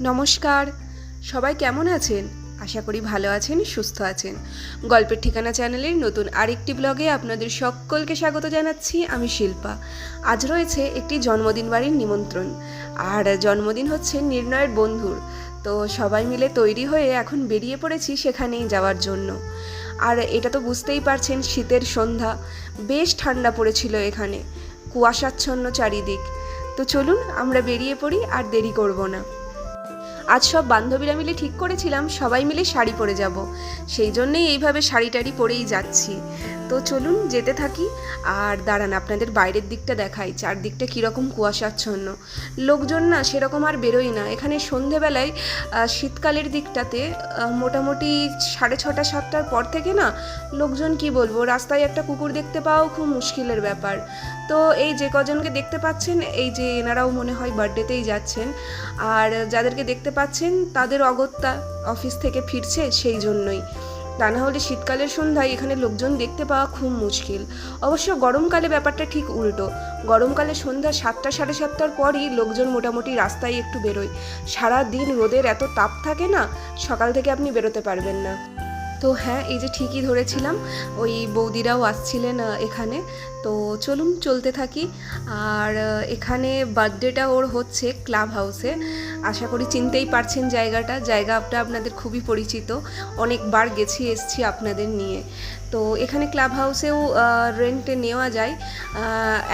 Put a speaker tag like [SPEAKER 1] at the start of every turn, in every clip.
[SPEAKER 1] নমস্কার। সবাই কেমন আছেন? আশা করি ভালো আছেন, সুস্থ আছেন। গল্পের ঠিকানা চ্যানেলের নতুন আরেকটি ব্লগে আপনাদের সকলকে স্বাগত জানাচ্ছি আমি শিল্পা। আজ রয়েছে একটি জন্মদিন বাড়ির নিমন্ত্রণ। আর জন্মদিন হচ্ছে নির্ণয়ের বন্ধুর। তো সবাই মিলে তৈরি হয়ে এখন বেরিয়ে পড়েছি সেখানেই যাওয়ার জন্য। আর এটা তো বুঝতেই পারছেন, শীতের সন্ধ্যা। বেশ ঠান্ডা পড়েছিল এখানে। কুয়াশাচ্ছন্ন চারিদিক। তো চলুন আমরা বেরিয়ে পড়ি আর দেরি করব না। আজ সব বান্ধবীরা মিলে ঠিক করেছিলাম, সবাই মিলে শাড়ি পরে যাব। সেই জন্যেই এইভাবে শাড়ি টাড়ি পরেই যাচ্ছি। তো চলুন যেতে থাকি। আর দাঁড়ান, আপনাদের বাইরের দিকটা দেখাই। চারদিকটা কীরকম কুয়াশাচ্ছন্ন। লোকজন না সেরকম আর বেরোয় না। এখানে সন্ধেবেলায় শীতকালের দিকটাতে মোটামুটি সাড়ে ছটা, সাতটার পর থেকে না লোকজন কি বলব, রাস্তায় একটা কুকুর দেখতে পাওয়াও খুব মুশকিলের ব্যাপার। তো এই যে কজনকে দেখতে পাচ্ছেন, এই যে এনারাও মনে হয় বার্থডেতেই যাচ্ছেন। আর যাদেরকে দেখতে পাচ্ছেন, তাদের অগত্যা অফিস থেকে ফিরছে সেই জন্যই। তা না হলে শীতকালের সন্ধ্যায় এখানে লোকজন দেখতে পাওয়া খুব মুশকিল। অবশ্য গরমকালে ব্যাপারটা ঠিক উল্টো। গরমকালে সন্ধ্যা সাতটা সাড়ে সাতটার পরই লোকজন মোটামুটি রাস্তায় একটু বেরোয়। সারা দিন রোদের এত তাপ থাকে না, সকাল থেকে আপনি বেরোতে পারবেন না। তো হ্যাঁ এই যে ঠিকই ধরেছিলাম, ওই বৌদিরাও আসছিলেন এখানে। তো চলুন, চলতে থাকি। আর এখানে বার্থডেটা ওর হচ্ছে ক্লাব হাউসে আশা করি চিনতেই পারছেন জায়গাটা। জায়গাটা আপনাদের খুবই পরিচিত। অনেকবার গেছি, এসছি আপনাদের নিয়ে। তো এখানে ক্লাব হাউসেও রেন্টে নেওয়া যায়।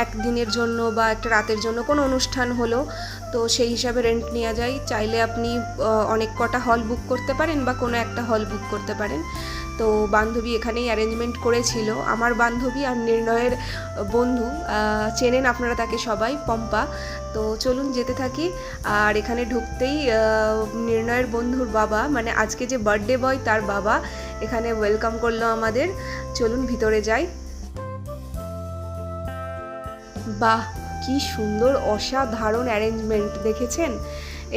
[SPEAKER 1] একদিনের জন্য বা একটা রাতের জন্য, কোনো অনুষ্ঠান হলো তো সেই হিসাবে রেন্ট নেওয়া যায়। চাইলে আপনি অনেক কটা হল বুক করতে পারেন বা কোনো একটা হল বুক করতে পারেন। তো বান্ধবী এখানেই অ্যারেঞ্জমেন্ট করেছিল। আমার বান্ধবী আর নির্ণয়ের বন্ধু চেনেন আপনারা তাকে সবাই, পম্পা। তো চলুন যেতে থাকি। আর এখানে ঢুকতেই নির্ণয়ের বন্ধুর বাবা মানে আজকে যে বার্থডে বয় তার বাবা এখানে ওয়েলকাম করল আমাদের। চলুন ভিতরে যাই। বাহ! কি সুন্দর অসাধারণ অ্যারেঞ্জমেন্ট দেখেছেন?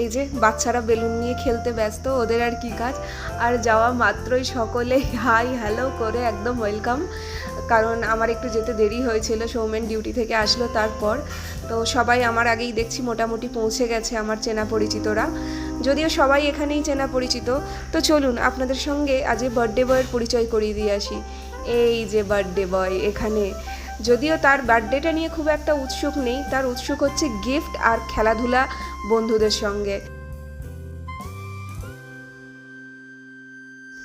[SPEAKER 1] এই যে বাচ্চারা বেলুন নিয়ে খেলতে ব্যস্ত, ওদের আর কি কাজ? আর যাওয়া মাত্রই সকলে হাই হ্যালো করে একদম ওয়েলকাম কারণ আমার একটু যেতে দেরি হয়েছিল সৌমেন ডিউটি থেকে আসলো তারপর। তো সবাই আমার আগেই দেখছি মোটামুটি পৌঁছে গেছে আমার চেনা পরিচিতরা। যদিও সবাই এখানেই চেনা পরিচিত। তো চলুন, আপনাদের সঙ্গে আজ বার্থডে বয়ের পরিচয় করিয়ে দিয়ে আসি। এই যে বার্থডে বয় এখানে। যদিও তার বার্থডেটা নিয়ে খুব একটা উৎসুক নেই, তার উৎসুক হচ্ছে গিফট আর খেলাধুলা বন্ধুদের সঙ্গে।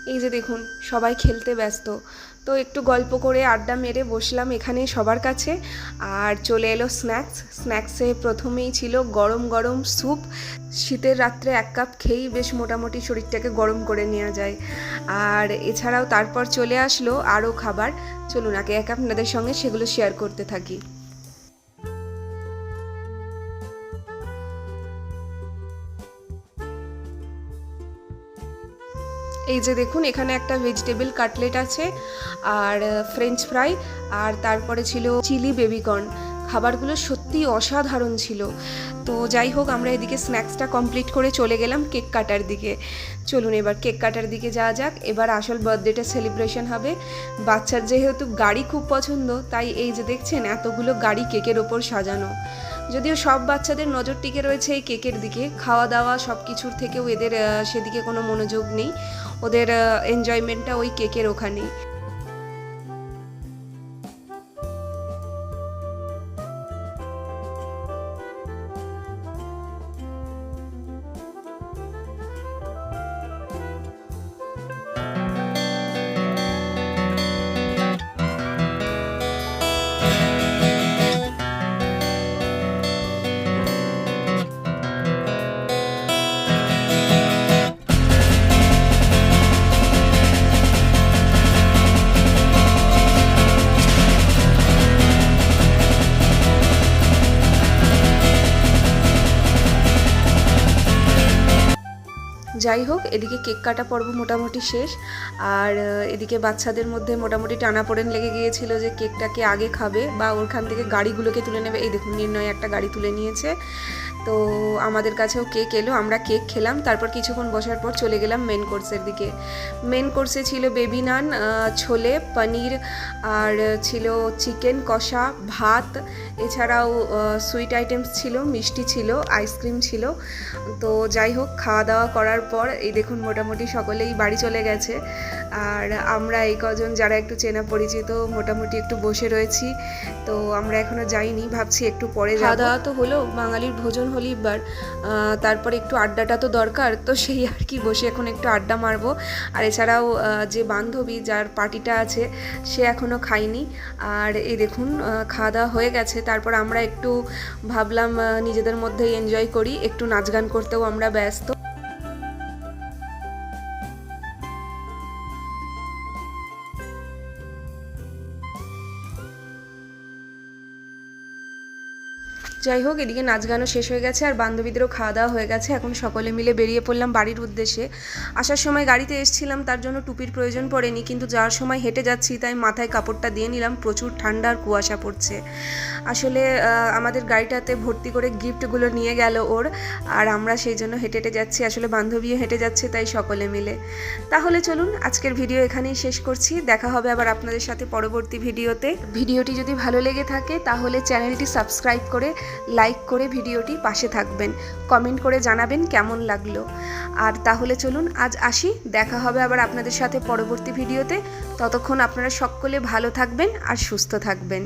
[SPEAKER 1] এই যে দেখুন, সবাই খেলতে ব্যস্ত। তো একটু গল্প করে আড্ডা মেরে বসলাম এখানে সবার কাছে, আর চলে এলো স্ন্যাক্স। স্ন্যাক্সে প্রথমেই ছিল গরম গরম স্যুপ। শীতের রাত্রে এক কাপ খেয়েই বেশ মোটামুটি শরীরটাকে গরম করে নেওয়া যায়। আর এছাড়াও তারপর চলে আসলো আরও খাবার। চলুন, আগে এক আপনাদের সঙ্গে সেগুলো শেয়ার করতে থাকি। এই যে দেখুন, এখানে একটা ভেজিটেবল কাটলেট আছে, আর ফ্রেঞ্চ ফ্রাই আর তারপরে ছিল চিলি বেবিকর্ন খাবারগুলো সত্যি অসাধারণ ছিল। তো যাই হোক, আমরা এদিকে স্ন্যাক্সটা কমপ্লিট করে চলে গেলাম কেক কাটার দিকে। চলুন এবার কেক কাটার দিকে যাওয়া যাক। এবার আসল বার্থডেটা সেলিব্রেশন হবে। বাচ্চার যেহেতু গাড়ি খুব পছন্দ, তাই এই যে দেখছেন এতগুলো গাড়ি কেকের ওপর সাজানো। যদিও সব বাচ্চাদের নজর টিকে রয়েছে এই কেকের দিকে। খাওয়া দাওয়া সব কিছুর থেকেও এদের সেদিকে কোনো মনোযোগ নেই। ওদের এনজয়মেন্টটা ওই কেকের ওখানেই। যাই হোক, এদিকে কেক কাটা পর্ব মোটামুটি শেষ। আর এদিকে বাচ্চাদের মধ্যে মোটামুটি টানাপোড়েন লেগে গিয়েছিল যে কেকটাকে আগে খাবে বা ওখান থেকে গাড়িগুলোকে তুলে নেবে। এই দেখুন, নির্ণয় একটা গাড়ি তুলে নিয়েছে। তো আমাদের কাছেও কেক এলো, আমরা কেক খেলাম। তারপর কিছুক্ষণ বসার পর চলে গেলাম মেন কোর্সের দিকে। মেন কোর্সে ছিল বেবি নান ছোলে, পনির, আর ছিল চিকেন কষা, ভাত। এছাড়াও সুইট আইটেমস ছিল, মিষ্টি ছিল আইসক্রিম ছিল। তো যাই হোক, খাওয়া দাওয়া করার পর এই দেখুন মোটামুটি সকলেই বাড়ি চলে গেছে। আর আমরা এই কজন যারা একটু চেনা পরিচিত মোটামুটি একটু বসে রয়েছি। তো আমরা এখনও যাইনি, ভাবছি একটু পরে খাওয়া দাওয়া তো হলো, বাঙালির ভোজন হলিবার তারপরে একটু আড্ডাটা তো দরকার, তো সেই আর কি বসে এখন একটু আড্ডা মারবো। আর এছাড়াও যে বান্ধবী যার পার্টিটা আছে, সে এখনও খায়নি। আর এই দেখুন খাওয়া দাওয়া হয়ে গেছে। তারপর আমরা একটু ভাবলাম নিজেদের মধ্যেই এনজয় করি, একটু নাচ গান করতেও আমরা ব্যস্ত। যাই হোক, এদিকে নাচ গানও শেষ হয়ে গেছে আর বান্ধবীদেরও খাওয়া দাওয়া হয়ে গেছে। এখন সকলে মিলে বেরিয়ে পড়লাম বাড়ির উদ্দেশ্যে। আসার সময় গাড়িতে এসেছিলাম, তার জন্য টুপির প্রয়োজন পড়েনি, কিন্তু যাওয়ার সময় হেঁটে যাচ্ছি, তাই মাথায় কাপড়টা দিয়ে নিলাম। প্রচুর ঠান্ডা আর কুয়াশা পড়ছে। আসলে আমাদের গাড়িটাতে ভর্তি করে গিফটগুলো নিয়ে গেল ওর, আর আমরা সেই জন্য হেঁটে হেঁটে যাচ্ছি। আসলে বান্ধবীও হেঁটে যাচ্ছে, তাই সকলে মিলে। তাহলে চলুন, আজকের ভিডিও এখানেই শেষ করছি। দেখা হবে আবার আপনাদের সাথে পরবর্তী ভিডিওতে। ভিডিওটি যদি ভালো লেগে থাকে, তাহলে চ্যানেলটি সাবস্ক্রাইব করে লাইক করে ভিডিওটি পাশে থাকবেন। কমেন্ট করে জানাবেন কেমন লাগল। আর তাহলে চলুন আজ আসি। দেখা হবে আবার আপনাদের সাথে পরবর্তী ভিডিওতে। ততক্ষণ আপনারা সকলে ভালো থাকবেন আর সুস্থ থাকবেন।